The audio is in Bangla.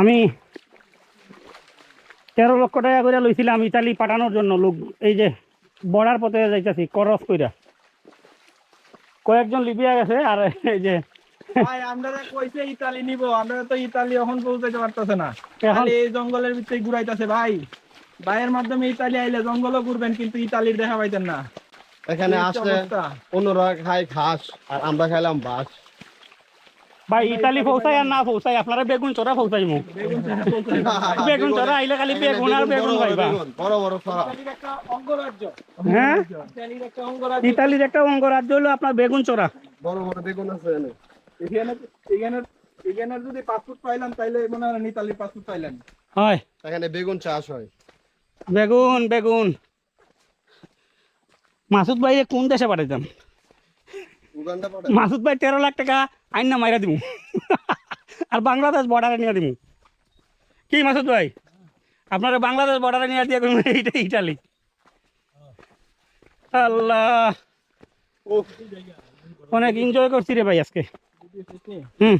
আমি তেরো লক্ষ টাকা করে লইছিলাম ইতালি পাঠানোর জন্য লোক এই যে বর্ডার পথে যাইতেছি করস কইরা। কয়েকজন লিবিয়া গেছে আর এই যে ভাই আমরা কইছে ইতালি নিব আমরা তো ইতালি এখন পৌঁছাইতে পারতেছে না। খালি এই জঙ্গলের ভিতরে ঘুরাইতেছে ভাই। ভাইয়ের মাধ্যমে ইতালি আইলে জঙ্গলও ঘুরবেন কিন্তু ইতালির দেখা পাইতেন না। এখানে এই আসলে অবস্থা। অন্যরা খায় ঘাস আর আমরা খাইলাম বাস ভাই ইতালি পৌঁছাই আর না পৌঁছাই আপনারা বেগুন চোরা পৌঁছাই না। বেগুন চোরা আইলে খালি বেগুন আর বেগুন পাইবা হ্যাঁ? ইতালির একটা অঙ্গরাজ্য ইতালির একটা অঙ্গরাজ্য হলো আপনার বেগুন চোরা বড় বড় বেগুন আছে এখানে। এখানে এখানে যদি পাসপোর্ট পাইলাম তাইলে মনে হয় ইতালির পাসপোর্ট পাইলেন। হয়। এখানে বেগুন চাষ হয়। বেগুন বেগুন। মাসুদ ভাই কোন দেশে পাঠাইতাম। মাসুদ ভাই তেরো লাখ টাকা আইন না মাইরা দিব আর বাংলাদেশ বর্ডারে নিয়ে দিব কি মাসুদ ভাই? আপনারা বাংলাদেশ বর্ডারে নিয়ে দিয়ে করুন এইটা ইটালি আল্লাহ। অনেক এনজয় করছি রে ভাই আজকে। হুম।